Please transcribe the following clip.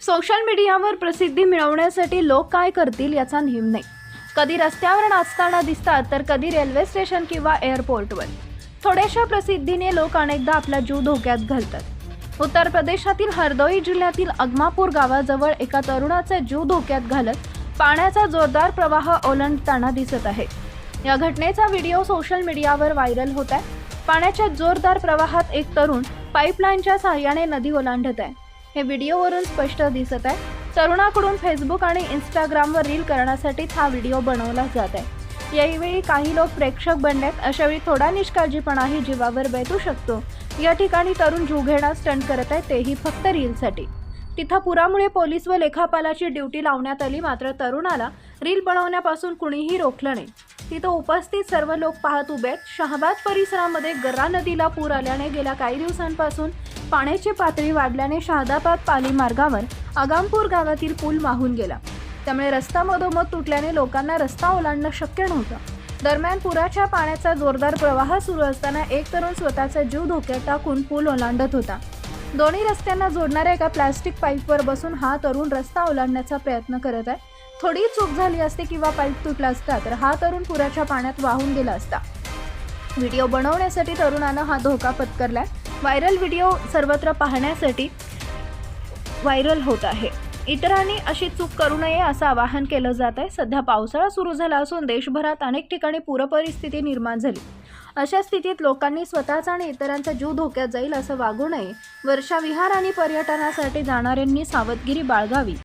Social मीडियावर प्रसिद्धी मिळवण्यासाठी लोक काय करतील याचा नेम नाही. कधी रस्त्यावर नाचताना दिसतात तर कधी रेल्वे स्टेशन किंवा एअरपोर्टवर. थोड्याशा प्रसिद्धीने लोक अनेकदा आपला जीव धोक्यात घालतात. उत्तर प्रदेशातील हरदोई जिल्ह्यातील अगमापूर गावाजवळ एका तरुणाचा जीव धोक्यात घालत पाण्याचा जोरदार प्रवाह ओलांडताना दिसत आहे. या घटनेचा व्हिडिओ सोशल मीडियावर व्हायरल होत आहे. पाण्याच्या जोरदार प्रवाहात एक तरुण पाईपलाईनच्या सहाय्याने नदी ओलांडत आहे. हे व्हिडिओवरून स्पष्ट दिसत आहे. तरुणाकडून फेसबुक आणि इंस्टाग्रामवर रील करण्यासाठीच हा व्हिडिओ बनवला जात आहे. यावेळी काही लोक प्रेक्षक बनलेत अशावेळी थोडा निष्काळजीपणाही जीवावर बेतू शकतो. या ठिकाणी तरुण जीवघेणा स्टंट करत आहे तेही फक्त रीलसाठी तिथं पुरामुळे पोलीस व लेखापालाची ड्युटी लावण्यात आली मात्र तरुणाला रील बनवण्यापासून कुणीही रोखलं नाही. तिथं उपस्थित सर्व लोक पाहत उभे आहेत. शहाबाद परिसरामध्ये गर्रा नदीला पूर आल्याने गेल्या काही दिवसांपासून पाण्याची पातळी वाढल्याने शहादाबाद पाली मार्गावर आगामपूर गावातील पूल वाहून गेला. त्यामुळे रस्ता मधोमध तुटल्याने लोकांना रस्ता ओलांडणं शक्य नव्हतं. दरम्यान पुराच्या पाण्याचा जोरदार प्रवाह सुरू असताना एक तरुण स्वतःचा जीव धोक्यात टाकून पूल ओलांडत होता. दोन्ही रस्त्यांना जोडणाऱ्या एका प्लास्टिक पाईपवर बसून हा तरुण रस्ता ओलांडण्याचा प्रयत्न करत आहे. थोडी चूक झाली असते किंवा पाईप तुटला असता तर हा तरुण पुराच्या पाण्यात वाहून गेला असता. व्हिडिओ बनवण्यासाठी तरुणानं हा धोका पत्करलाय. व्हायरल व्हिडिओ सर्वत्र पाहण्यासाठी व्हायरल होत आहे. इतरांनी अशी चूक करू नये असं आवाहन केलं जात आहे सध्या पावसाळा सुरू झाला असून देशभरात अनेक ठिकाणी पूरपरिस्थिती निर्माण झाली. अशा स्थितीत लोकांनी स्वतःचा आणि इतरांचा जीव धोक्यात जाईल असं वागू नये. वर्षाविहार आणि पर्यटनासाठी जाणाऱ्यांनी सावधगिरी बाळगावी.